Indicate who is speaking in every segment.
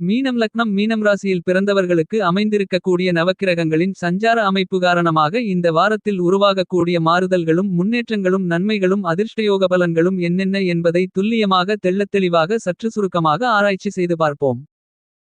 Speaker 1: மீனம் லக்னம் மீனம் ராசியில் பிறந்தவர்களுக்கு அமைந்திருக்கக்கூடிய நவக்கிரகங்களின் சஞ்சார அமைப்பு காரணமாக இந்த வாரத்தில் உருவாகக்கூடிய மாறுதல்களும் முன்னேற்றங்களும் நன்மைகளும் அதிர்ஷ்டயோக பலன்களும் என்னென்ன என்பதை துல்லியமாக தெள்ளத்தெளிவாக சற்று சுருக்கமாக ஆராய்ச்சி செய்து பார்ப்போம்.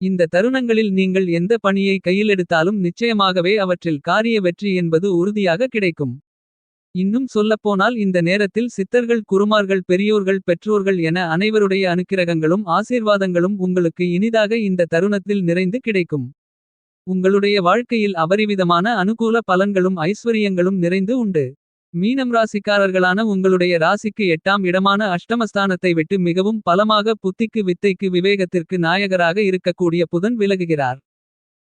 Speaker 1: இந்த தருணங்களில் நீங்கள் எந்த பணியை கையிலெடுத்தாலும் நிச்சயமாகவே அவற்றில் காரிய வெற்றி என்பது உறுதியாக கிடைக்கும். இன்னும் சொல்லப்போனால் இந்த நேரத்தில் சித்தர்கள் குருமார்கள் பெரியோர்கள் பெற்றோர்கள் என அனைவருடைய அனுக்கிரகங்களும் ஆசீர்வாதங்களும் உங்களுக்கு இனிதாக இந்த தருணத்தில் நிறைந்து கிடைக்கும். உங்களுடைய வாழ்க்கையில் அபரிவிதமான அனுகூல பலன்களும் ஐஸ்வரியங்களும் நிறைந்து உண்டு. மீனம் ராசிக்காரர்களான உங்களுடைய ராசிக்கு எட்டாம் இடமான அஷ்டமஸ்தானத்தை விட்டு மிகவும் பலமாக புத்திக்கு வித்தைக்கு விவேகத்திற்கு நாயகராக இருக்கக்கூடிய புதன் விலகுகிறார்.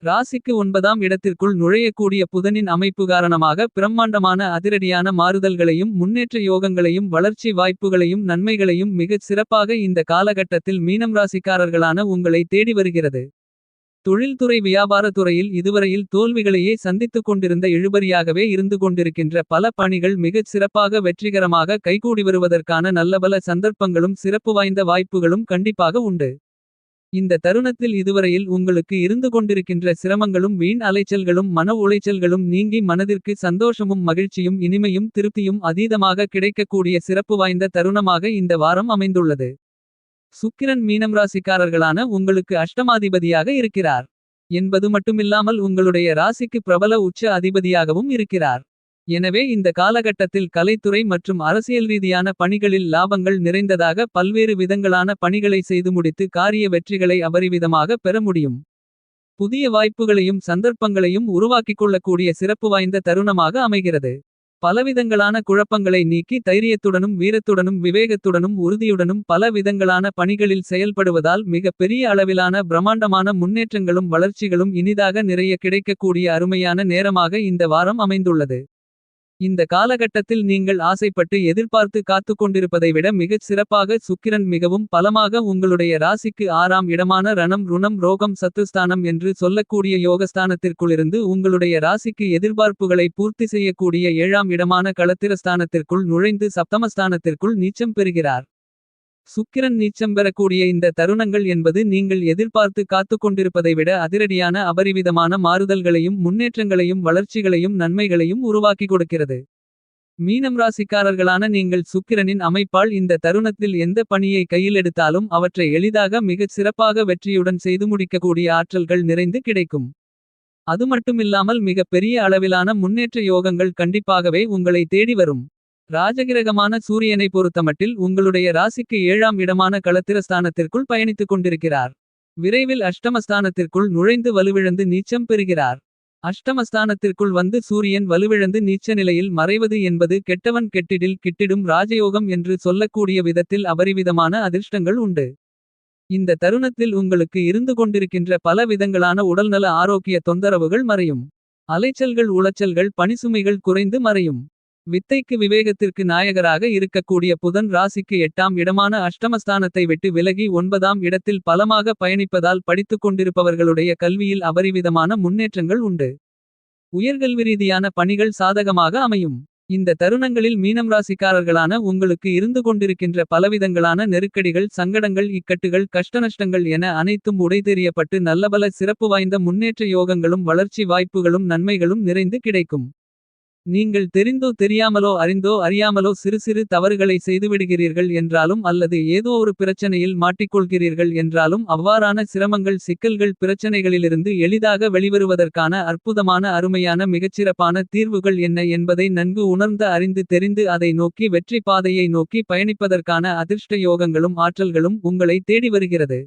Speaker 1: ராசிக்கு ஒன்பதாம் இடத்திற்குள் நுழையக்கூடிய புதனின் அமைப்பு காரணமாக பிரம்மாண்டமான அதிரடியான மாறுதல்களையும் முன்னேற்ற யோகங்களையும் வளர்ச்சி வாய்ப்புகளையும் நன்மைகளையும் மிகச் சிறப்பாக இந்த காலகட்டத்தில் மீனம் ராசிக்காரர்களான உங்களை தேடி வருகிறது. தொழில்துறை வியாபார துறையில் இதுவரையில் தோல்விகளையே சந்தித்துக் கொண்டிருந்த இழுபறியாகவே இருந்து கொண்டிருக்கின்ற பல பணிகள் மிகச் சிறப்பாக வெற்றிகரமாக கைகூடி வருவதற்கான நல்லபல சந்தர்ப்பங்களும் சிறப்பு வாய்ந்த வாய்ப்புகளும் கண்டிப்பாக உண்டு. இந்த தருணத்தில் இதுவரையில் உங்களுக்கு இருந்து கொண்டிருக்கின்ற சிரமங்களும் வீண் அலைச்சல்களும் மன உளைச்சல்களும் நீங்கி மனதிற்கு சந்தோஷமும் மகிழ்ச்சியும் இனிமையும் திருப்தியும் அதீதமாக கிடைக்கக்கூடிய சிறப்பு வாய்ந்த தருணமாக இந்த வாரம் அமைந்துள்ளது. சுக்கிரன் மீனம் ராசிக்காரர்களான உங்களுக்கு அஷ்டமாதிபதியாக இருக்கிறார். என்பது மட்டுமில்லாமல் உங்களுடைய ராசிக்கு பிரபல உச்ச அதிபதியாகவும் இருக்கிறார். எனவே இந்த காலகட்டத்தில் கலைத்துறை மற்றும் அரசியல் ரீதியான பணிகளில் லாபங்கள் நிறைந்ததாக பல்வேறு விதங்களான பணிகளை செய்து முடித்து காரிய வெற்றிகளை அபரிவிதமாக பெற முடியும். புதிய வாய்ப்புகளையும் சந்தர்ப்பங்களையும் உருவாக்கிக் கொள்ளக்கூடிய சிறப்பு வாய்ந்த தருணமாக அமைகிறது. பலவிதங்களான குழப்பங்களை நீக்கி தைரியத்துடனும் வீரத்துடனும் விவேகத்துடனும் உறுதியுடனும் பல விதங்களான பணிகளில் செயல்படுவதால் மிக பெரிய அளவிலான பிரமாண்டமான முன்னேற்றங்களும் வளர்ச்சிகளும் இனிதாக நிறைய கிடைக்கக்கூடிய அருமையான நேரமாக இந்த வாரம் அமைந்துள்ளது. இந்த காலகட்டத்தில் நீங்கள் ஆசைப்பட்டு எதிர்பார்த்து காத்து கொண்டிருப்பதை விட மிகச் சிறப்பாக சுக்கிரன் மிகவும் பலமாக உங்களுடைய ராசிக்கு ஆறாம் இடமான ரணம் ருணம் ரோகம் சத்துஸ்தானம் என்று சொல்லக்கூடிய யோகஸ்தானத்திற்குள்ளிருந்து உங்களுடைய ராசிக்கு எதிர்பார்ப்புகளை பூர்த்தி செய்யக்கூடிய ஏழாம் இடமான களத்திரஸ்தானத்திற்குள் நுழைந்து சப்தமஸ்தானத்திற்குள் நீச்சம் பெறுகிறார். சுக்கிரன் நீச்சம் பெறக்கூடிய இந்த தருணங்கள் என்பது நீங்கள் எதிர்பார்த்து காத்து கொண்டிருப்பதை விட அதிரடியான அபரிவிதமான மாறுதல்களையும் முன்னேற்றங்களையும் வளர்ச்சிகளையும் நன்மைகளையும் உருவாக்கி கொடுக்கிறது. மீனம் ராசிக்காரர்களான நீங்கள் சுக்கிரனின் அமைப்பால் இந்த தருணத்தில் எந்த பணியை கையில் எடுத்தாலும் அவற்றை எளிதாக மிகச் சிறப்பாக வெற்றியுடன் செய்து முடிக்கக்கூடிய ஆற்றல்கள் நிறைந்து கிடைக்கும். அது மட்டுமில்லாமல் மிக பெரிய அளவிலான முன்னேற்ற யோகங்கள் கண்டிப்பாகவே உங்களை தேடி வரும். ராஜகிரகமான சூரியனை பொறுத்தமட்டில் உங்களுடைய ராசிக்கு ஏழாம் இடமான களத்திரஸ்தானத்திற்குள் பயணித்துக் கொண்டிருக்கிறார். விரைவில் அஷ்டமஸ்தானத்திற்குள் நுழைந்து வலுவிழந்து நீச்சம் பெறுகிறார். அஷ்டமஸ்தானத்திற்குள் வந்து சூரியன் வலுவிழந்து நீச்ச நிலையில் மறைவது என்பது கெட்டவன் கெட்டிடில் கிட்டிடும் ராஜயோகம் என்று சொல்லக்கூடிய விதத்தில் அபரிவிதமான அதிர்ஷ்டங்கள் உண்டு. இந்த தருணத்தில் உங்களுக்கு இருந்து கொண்டிருக்கின்ற பல விதங்களான உடல்நல ஆரோக்கிய தொந்தரவுகள் மறையும். அலைச்சல்கள் உளைச்சல்கள் பணிசுமைகள் குறைந்து மறையும். வித்தைக்கு விவேகத்திற்கு நாயகராக இருக்கக்கூடிய புதன் ராசிக்கு எட்டாம் இடமான அஷ்டமஸ்தானத்தை விட்டு விலகி ஒன்பதாம் இடத்தில் பலமாக பயணிப்பதால் படித்துக் கொண்டிருப்பவர்களுடைய கல்வியில் அபரிவிதமான முன்னேற்றங்கள் உண்டு. உயர்கல்வி ரீதியான பணிகள் சாதகமாக அமையும். இந்த தருணங்களில் மீனம் ராசிக்காரர்களான உங்களுக்கு இருந்து கொண்டிருக்கின்ற பலவிதங்களான நெருக்கடிகள் சங்கடங்கள் இக்கட்டுகள் கஷ்டநஷ்டங்கள் என அனைத்தும் உடைதெறியப்பட்டு நல்லபல சிறப்பு வாய்ந்த முன்னேற்ற யோகங்களும் வளர்ச்சி வாய்ப்புகளும் நன்மைகளும் நிறைந்து கிடைக்கும். நீங்கள் தெரிந்தோ தெரியாமலோ அறிந்தோ அறியாமலோ சிறு சிறு தவறுகளை செய்துவிடுகிறீர்கள் என்றாலும் அல்லது ஏதோ ஒரு பிரச்சனையில் மாட்டிக்கொள்கிறீர்கள் என்றாலும் அவ்வாறான சிரமங்கள் சிக்கல்கள் பிரச்சனைகளிலிருந்து எளிதாக வெளிவருவதற்கான அற்புதமான அருமையான மிகச்சிறப்பான தீர்வுகள் என்ன என்பதை நன்கு உணர்ந்த அறிந்து தெரிந்து அதை நோக்கி வெற்றி பாதையை நோக்கி பயணிப்பதற்கான அதிர்ஷ்ட யோகங்களும் ஆற்றல்களும் உங்களை தேடி வருகிறது.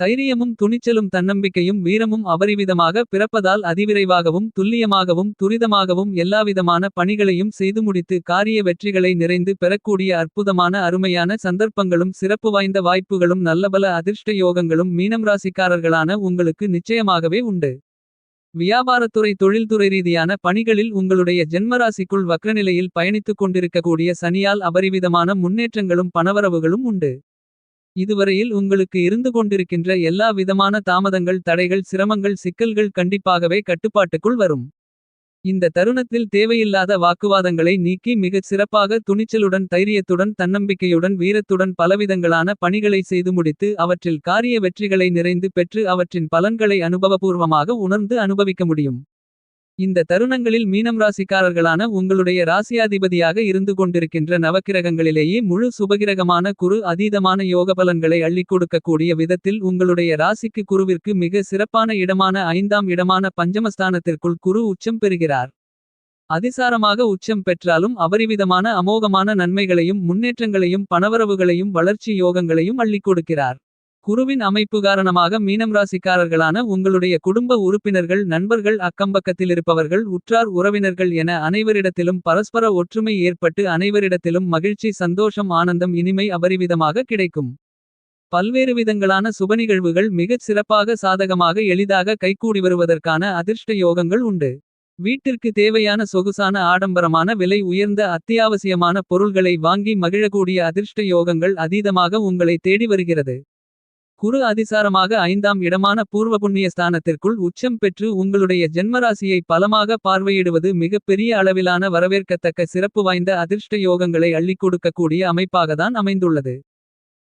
Speaker 1: தைரியமும் துணிச்சலும் தன்னம்பிக்கையும் வீரமும் அபரிவிதமாக பிறப்பதால் அதிவிரைவாகவும் துல்லியமாகவும் துரிதமாகவும் எல்லாவிதமான பணிகளையும் செய்து முடித்து காரிய வெற்றிகளை நிறைந்து பெறக்கூடிய அற்புதமான அருமையான சந்தர்ப்பங்களும் சிறப்பு வாய்ந்த வாய்ப்புகளும் நல்லபல அதிர்ஷ்ட யோகங்களும் மீனம் ராசிக்காரர்களான உங்களுக்கு நிச்சயமாகவே உண்டு. வியாபாரத்துறை தொழில்துறை ரீதியான பணிகளில் உங்களுடைய ஜென்மராசிக்குள் வக்ரநிலையில் பயணித்துக் கொண்டிருக்கக்கூடிய சனியால் அபரிவிதமான முன்னேற்றங்களும் பணவரவுகளும் உண்டு. இதுவரையில் உங்களுக்கு இருந்து கொண்டிருக்கின்ற எல்லா விதமான தாமதங்கள் தடைகள் சிரமங்கள் சிக்கல்கள் கண்டிப்பாகவே கட்டுப்பாட்டுக்குள் வரும். இந்த தருணத்தில் தேவையில்லாத வாக்குவாதங்களை நீக்கி மிகச் சிறப்பாக துணிச்சலுடன் தைரியத்துடன் தன்னம்பிக்கையுடன் வீரத்துடன் பலவிதங்களான பணிகளை செய்து முடித்து அவற்றில் காரிய வெற்றிகளை நிறைந்து பெற்று அவற்றின் பலன்களை அனுபவபூர்வமாக உணர்ந்து அனுபவிக்க முடியும். இந்த தருணங்களில் மீனம் ராசிக்காரர்களான உங்களுடைய ராசியாதிபதியாக இருந்து கொண்டிருக்கின்ற நவக்கிரகங்களிலேயே முழு சுபகிரகமான குரு அதீதமான யோகபலன்களை அள்ளி கொடுக்கக்கூடிய விதத்தில் உங்களுடைய ராசிக்கு குருவிற்கு மிக சிறப்பான இடமான ஐந்தாம் இடமான பஞ்சமஸ்தானத்திற்குள் குரு உச்சம் பெறுகிறார். அதிசாரமாக உச்சம் பெற்றாலும் அபரிவிதமான அமோகமான நன்மைகளையும் முன்னேற்றங்களையும் பணவரவுகளையும் வளர்ச்சி யோகங்களையும் அள்ளிக் கொடுக்கிறார். குருவின் அமைப்பு காரணமாக மீனம் ராசிக்காரர்களான உங்களுடைய குடும்ப உறுப்பினர்கள் நண்பர்கள் அக்கம்பக்கத்திலிருப்பவர்கள் உற்றார் உறவினர்கள் என அனைவரிடத்திலும் பரஸ்பர ஒற்றுமை ஏற்பட்டு அனைவரிடத்திலும் மகிழ்ச்சி சந்தோஷம் ஆனந்தம் இனிமை அபரிவிதமாக கிடைக்கும். பல்வேறு விதங்களான சுபநிகழ்வுகள் மிகச் சிறப்பாக சாதகமாக எளிதாக கைகூடி வருவதற்கான அதிர்ஷ்ட யோகங்கள் உண்டு. வீட்டிற்கு தேவையான சொகுசான ஆடம்பரமான விலை உயர்ந்த அத்தியாவசியமான பொருள்களை வாங்கி மகிழக்கூடிய அதிர்ஷ்ட யோகங்கள் அதீதமாக உங்களை தேடி வருகிறது. குரு அதிசாரமாக ஐந்தாம் இடமான பூர்வ புண்ணிய ஸ்தானத்திற்குள் உச்சம் பெற்று உங்களுடைய ஜென்மராசியை பலமாக பார்வையிடுவது மிகப்பெரிய அளவிலான வரவேற்கத்தக்க சிறப்பு வாய்ந்த அதிர்ஷ்ட யோகங்களை அள்ளிக் கொடுக்கக்கூடிய அமைப்பாகத்தான் அமைந்துள்ளது.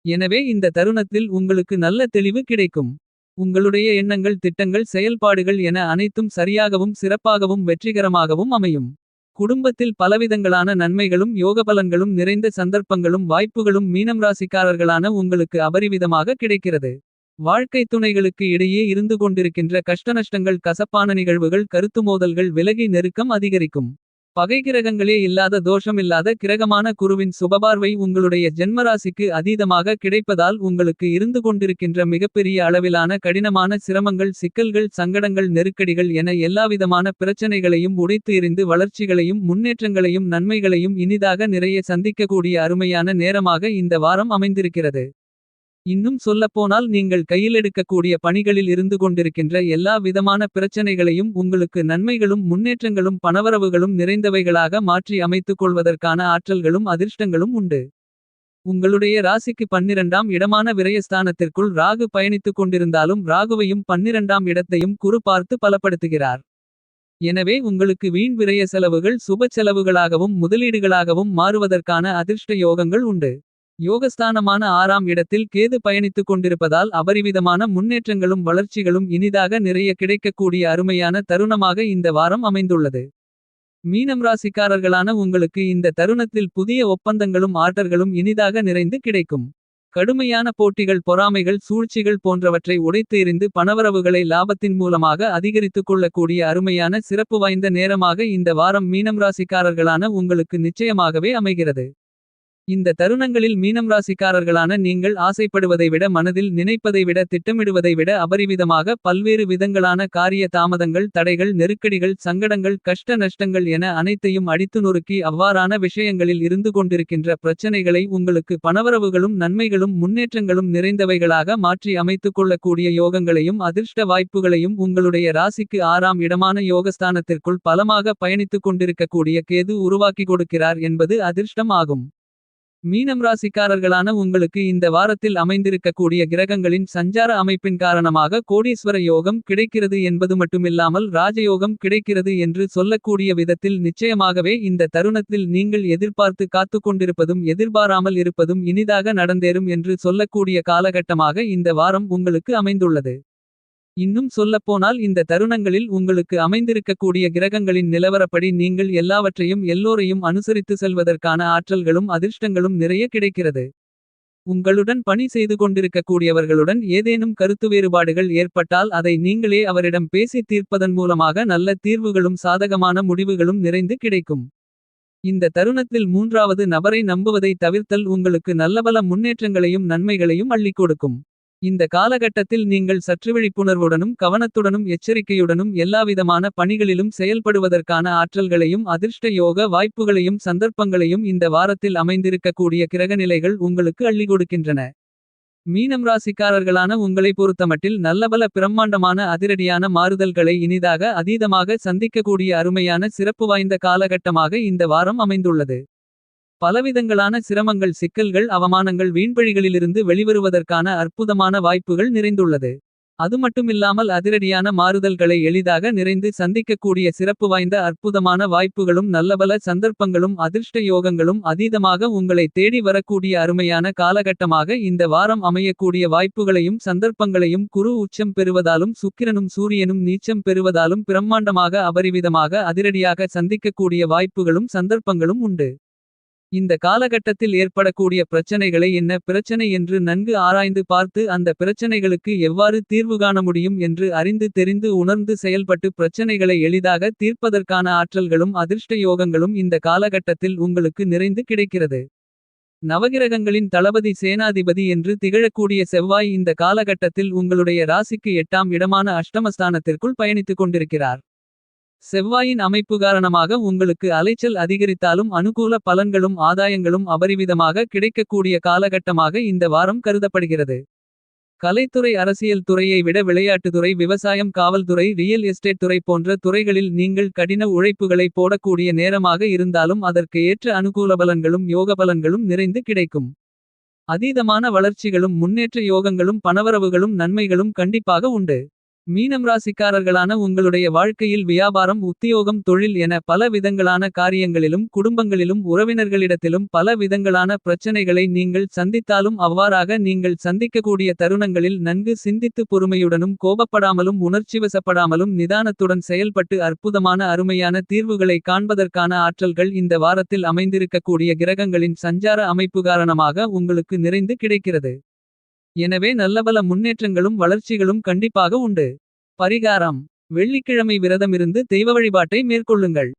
Speaker 1: எனவே இந்த தருணத்தில் உங்களுக்கு நல்ல தெளிவு கிடைக்கும். உங்களுடைய எண்ணங்கள் திட்டங்கள் செயல்பாடுகள் என அனைத்தும் சரியாகவும் சிறப்பாகவும் வெற்றிகரமாகவும் அமையும். குடும்பத்தில் பலவிதங்களான நன்மைகளும் யோகபலன்களும் நிறைந்த சந்தர்ப்பங்களும் வாய்ப்புகளும் மீனம் ராசிக்காரர்களான உங்களுக்கு அபரிவிதமாக கிடைக்கிறது. வாழ்க்கை துணைகளுக்கு இடையே இருந்து கொண்டிருக்கின்ற கஷ்டநஷ்டங்கள் கசப்பான நிகழ்வுகள் கருத்து மோதல்கள் விலகி நெருக்கம் அதிகரிக்கும். பகை கிரகங்களே இல்லாத தோஷமில்லாத கிரகமான குருவின் சுபபார்வை உங்களுடைய ஜென்மராசிக்கு அதீதமாக கிடைப்பதால் உங்களுக்கு இருந்து கொண்டிருக்கின்ற மிகப்பெரிய அளவிலான கடினமான சிரமங்கள் சிக்கல்கள் சங்கடங்கள் நெருக்கடிகள் என எல்லாவிதமான பிரச்சனைகளையும் உடைத்து எறிந்து வளர்ச்சிகளையும் முன்னேற்றங்களையும் நன்மைகளையும் இனிதாக நிறைய சந்திக்கக்கூடிய அருமையான நேரமாக இந்த வாரம் அமைந்திருக்கிறது. இன்னும் சொல்லப்போனால் நீங்கள் கையிலெடுக்கக்கூடிய பணிகளில் இருந்து கொண்டிருக்கின்ற எல்லா விதமான பிரச்சனைகளையும் உங்களுக்கு நன்மைகளும் முன்னேற்றங்களும் பணவரவுகளும் நிறைந்தவைகளாக மாற்றி அமைத்துக் கொள்வதற்கான ஆற்றல்களும் அதிர்ஷ்டங்களும் உண்டு. உங்களுடைய ராசிக்கு பன்னிரண்டாம் இடமான விரயஸ்தானத்திற்குள் ராகு பயணித்துக் கொண்டிருந்தாலும் ராகுவையும் பன்னிரண்டாம் இடத்தையும் குறு பார்த்து பலப்படுத்துகிறார். எனவே உங்களுக்கு வீண் விரய செலவுகள் சுப செலவுகளாகவும் முதலீடுகளாகவும் மாறுவதற்கான அதிர்ஷ்ட யோகங்கள் உண்டு. யோகஸ்தானமான ஆறாம் இடத்தில் கேது பயணித்துக் கொண்டிருப்பதால் அபரிவிதமான முன்னேற்றங்களும் வளர்ச்சிகளும் இனிதாக நிறைய கிடைக்கக்கூடிய அருமையான தருணமாக இந்த வாரம் அமைந்துள்ளது. மீனம் ராசிக்காரர்களான உங்களுக்கு இந்த தருணத்தில் புதிய ஒப்பந்தங்களும் ஆர்டர்களும் இனிதாக நிறைந்து கிடைக்கும். கடுமையான போட்டிகள் பொறாமைகள் சூழ்ச்சிகள் போன்றவற்றை உடைத்து எறிந்து பணவரவுகளை லாபத்தின் மூலமாக அதிகரித்துக் கொள்ளக்கூடிய அருமையான சிறப்பு வாய்ந்த நேரமாக இந்த வாரம் மீனம் ராசிக்காரர்களான உங்களுக்கு நிச்சயமாகவே அமைகிறது. இந்த தருணங்களில் மீனம் ராசிக்காரர்களான நீங்கள் ஆசைப்படுவதை விட மனதில் நினைப்பதை விட திட்டமிடுவதை விட அபரிவிதமாக பல்வேறு விதங்களான காரிய தாமதங்கள் தடைகள் நெருக்கடிகள் சங்கடங்கள் கஷ்ட நஷ்டங்கள் என அனைத்தையும் அடித்து நொறுக்கி அவ்வாறான விஷயங்களில் இருந்து கொண்டிருக்கின்ற பிரச்சனைகளை உங்களுக்கு பணவரவுகளும் நன்மைகளும் முன்னேற்றங்களும் நிறைந்தவைகளாக மாற்றி அமைத்துக் கொள்ளக்கூடிய யோகங்களையும் அதிர்ஷ்ட வாய்ப்புகளையும் உங்களுடைய ராசிக்கு ஆறாம் இடமான யோகஸ்தானத்திற்குள் பலமாக பயணித்துக் கொண்டிருக்கக்கூடிய கேது உருவாக்கி கொடுக்கிறார் என்பது அதிர்ஷ்டம் ஆகும். மீனம் ராசிக்காரர்களான உங்களுக்கு இந்த வாரத்தில் அமைந்திருக்கக்கூடிய கிரகங்களின் சஞ்சார அமைப்பின் காரணமாக கோடீஸ்வர யோகம் கிடைக்கிறது என்பது மட்டுமில்லாமல் ராஜயோகம் கிடைக்கிறது என்று சொல்லக்கூடிய விதத்தில் நிச்சயமாகவே இந்த தருணத்தில் நீங்கள் எதிர்பார்த்து காத்துக் கொண்டிருப்பதும் எதிர்பாராமல் இருப்பதும் இனிதாக நடந்தேறும் என்று சொல்லக்கூடிய காலகட்டமாக இந்த வாரம் உங்களுக்கு அமைந்துள்ளது. இன்னும் சொல்லப்போனால் இந்த தருணங்களில் உங்களுக்கு அமைந்திருக்கக்கூடிய கிரகங்களின் நிலவரப்படி நீங்கள் எல்லாவற்றையும் எல்லோரையும் அனுசரித்து செல்வதற்கான ஆற்றல்களும் அதிர்ஷ்டங்களும் நிறைய கிடைக்கிறது. உங்களுடன் பணி செய்து கொண்டிருக்கக்கூடியவர்களுடன் ஏதேனும் கருத்து வேறுபாடுகள் ஏற்பட்டால் அதை நீங்களே அவரிடம் பேசி தீர்ப்பதன் மூலமாக நல்ல தீர்வுகளும் சாதகமான முடிவுகளும் நிறைந்து கிடைக்கும். இந்த தருணத்தில் மூன்றாவது நபரை நம்புவதை தவிர்த்தல் உங்களுக்கு நல்லபல முன்னேற்றங்களையும் நன்மைகளையும் அள்ளிக் கொடுக்கும். இந்த காலகட்டத்தில் நீங்கள் சற்று விழிப்புணர்வுடனும் கவனத்துடனும் எச்சரிக்கையுடனும் எல்லாவிதமான பணிகளிலும் செயல்படுவதற்கான ஆற்றல்களையும் அதிர்ஷ்ட யோக வாய்ப்புகளையும் சந்தர்ப்பங்களையும் இந்த வாரத்தில் அமைந்திருக்கக்கூடிய கிரகநிலைகள் உங்களுக்கு அள்ளிக் கொடுக்கின்றன. மீனம் ராசிக்காரர்களான உங்களை பொறுத்தமட்டில் நல்லபல பிரம்மாண்டமான அதிரடியான மாறுதல்களை இனிதாக அதீதமாக சந்திக்கக்கூடிய அருமையான சிறப்பு வாய்ந்த காலகட்டமாக இந்த வாரம் அமைந்துள்ளது. பலவிதங்களான சிரமங்கள் சிக்கல்கள் அவமானங்கள் வீண்பழிகளிலிருந்து வெளிவருவதற்கான அற்புதமான வாய்ப்புகள் நிறைந்துள்ளது. அதுமட்டுமில்லாமல் அதிரடியான மாறுதல்களை எளிதாக நிறைந்து சந்திக்கக்கூடிய சிறப்பு வாய்ந்த அற்புதமான வாய்ப்புகளும் நல்லபல சந்தர்ப்பங்களும் அதிர்ஷ்ட யோகங்களும் அதீதமாக உங்களை தேடி வரக்கூடிய அருமையான காலகட்டமாக இந்த வாரம் அமையக்கூடிய வாய்ப்புகளையும் சந்தர்ப்பங்களையும் குரு உச்சம் பெறுவதாலும் சுக்கிரனும் சூரியனும் நீச்சம் பெறுவதாலும் பிரம்மாண்டமாக அபரிவிதமாக அதிரடியாக சந்திக்கக்கூடிய வாய்ப்புகளும் சந்தர்ப்பங்களும் உண்டு. இந்த காலகட்டத்தில் ஏற்படக்கூடிய பிரச்சனைகளை என்ன பிரச்சனை என்று நன்கு ஆராய்ந்து பார்த்து அந்த பிரச்சனைகளுக்கு எவ்வாறு தீர்வு காண முடியும் என்று அறிந்து தெரிந்து உணர்ந்து செயல்பட்டு பிரச்சனைகளை எளிதாக தீர்ப்பதற்கான ஆற்றல்களும் அதிர்ஷ்ட யோகங்களும் இந்த காலகட்டத்தில் உங்களுக்கு நிறைந்து கிடைக்கிறது. நவகிரகங்களின் தளபதி சேனாதிபதி என்று திகழக்கூடிய செவ்வாய் இந்த காலகட்டத்தில் உங்களுடைய ராசிக்கு எட்டாம் இடமான அஷ்டமஸ்தானத்திற்குள் பயணித்துக் கொண்டிருக்கிறார். செவ்வாயின் அமைப்பு காரணமாக உங்களுக்கு அலைச்சல் அதிகரித்தாலும் அனுகூல பலன்களும் ஆதாயங்களும் அபரிவிதமாக கிடைக்கக்கூடிய காலகட்டமாக இந்த வாரம் கருதப்படுகிறது. கலைத்துறை அரசியல் துறையை விட விளையாட்டுத்துறை விவசாயம் காவல்துறை ரியல் எஸ்டேட் துறை போன்ற துறைகளில் நீங்கள் கடின உழைப்புகளை போடக்கூடிய நேரமாக இருந்தாலும் அதற்கு ஏற்ற அனுகூல பலன்களும் யோகபலன்களும் நிறைந்து கிடைக்கும். அதீதமான வளர்ச்சிகளும் முன்னேற்ற யோகங்களும் பணவரவுகளும் நன்மைகளும் கண்டிப்பாக உண்டு. மீனம் ராசிக்காரர்களான உங்களுடைய வாழ்க்கையில் வியாபாரம் உத்தியோகம் தொழில் என பல விதங்களான காரியங்களிலும் குடும்பங்களிலும் உறவினர்களிடத்திலும் பல விதங்களான பிரச்சனைகளை நீங்கள் சந்தித்தாலும் அவ்வாறாக நீங்கள் சந்திக்கக்கூடிய தருணங்களில் நன்கு சிந்தித்து பொறுமையுடனும் கோபப்படாமலும் உணர்ச்சிவசப்படாமலும் நிதானத்துடன் செயல்பட்டு அற்புதமான அருமையான தீர்வுகளை காண்பதற்கான ஆற்றல்கள் இந்த வாரத்தில் அமைந்திருக்கக்கூடிய கிரகங்களின் சஞ்சார அமைப்பு காரணமாக உங்களுக்கு நிறைந்து கிடைக்கிறது. எனவே நல்லபல முன்னேற்றங்களும் வளர்ச்சிகளும் கண்டிப்பாக உண்டு. பரிகாரம் வெள்ளிக்கிழமை விரதமிருந்து தெய்வ வழிபாட்டை மேற்கொள்ளுங்கள்.